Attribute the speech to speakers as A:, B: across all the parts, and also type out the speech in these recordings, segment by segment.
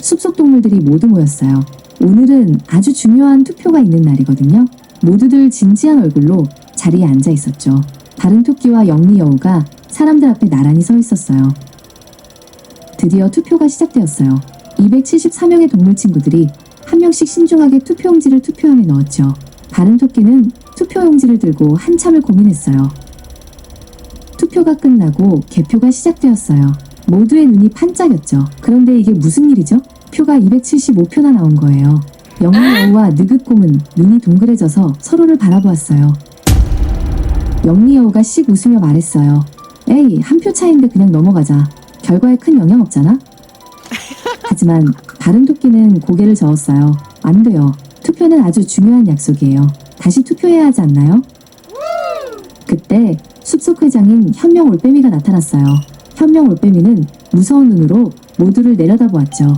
A: 숲속 동물들이 모두 모였어요. 오늘은 아주 중요한 투표가 있는 날이거든요. 모두들 진지한 얼굴로 자리에 앉아 있었죠. 다른 토끼와 영리 여우가 사람들 앞에 나란히 서 있었어요. 드디어 투표가 시작되었어요. 274명의 동물 친구들이 한 명씩 신중하게 투표용지를 투표함에 넣었죠. 다른 토끼는 투표용지를 들고 한참을 고민했어요. 투표가 끝나고 개표가 시작되었어요. 모두의 눈이 반짝였죠. 그런데 이게 무슨 일이죠? 표가 275표나 나온 거예요. 영리 여우와 느긋곰은 눈이 동그래져서 서로를 바라보았어요. 영리 여우가 씩 웃으며 말했어요. 에이, 한 표 차이인데 그냥 넘어가자. 결과에 큰 영향 없잖아? 하지만 다른 토끼는 고개를 저었어요. 안 돼요. 투표는 아주 중요한 약속이에요. 다시 투표해야 하지 않나요? 그때 숲속 회장인 현명 올빼미가 나타났어요. 현명 올빼미는 무서운 눈으로 모두를 내려다보았죠.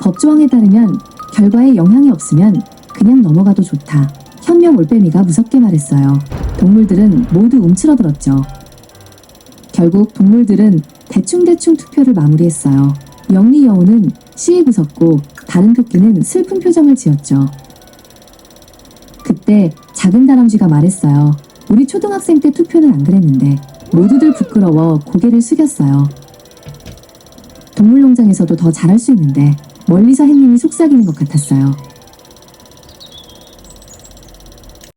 A: 법조항에 따르면 결과에 영향이 없으면 그냥 넘어가도 좋다. 현명 올빼미가 무섭게 말했어요. 동물들은 모두 움츠러들었죠. 결국 동물들은 대충대충 투표를 마무리했어요. 영리 여우는 시익 웃었고 다른 토끼는 슬픈 표정을 지었죠. 그때 작은 다람쥐가 말했어요. 우리 초등학생 때 투표는 안 그랬는데 모두들 부끄러워 고개를 숙였어요. 동물농장에서도 더 잘할 수 있는데 멀리서 햇님이 속삭이는 것 같았어요.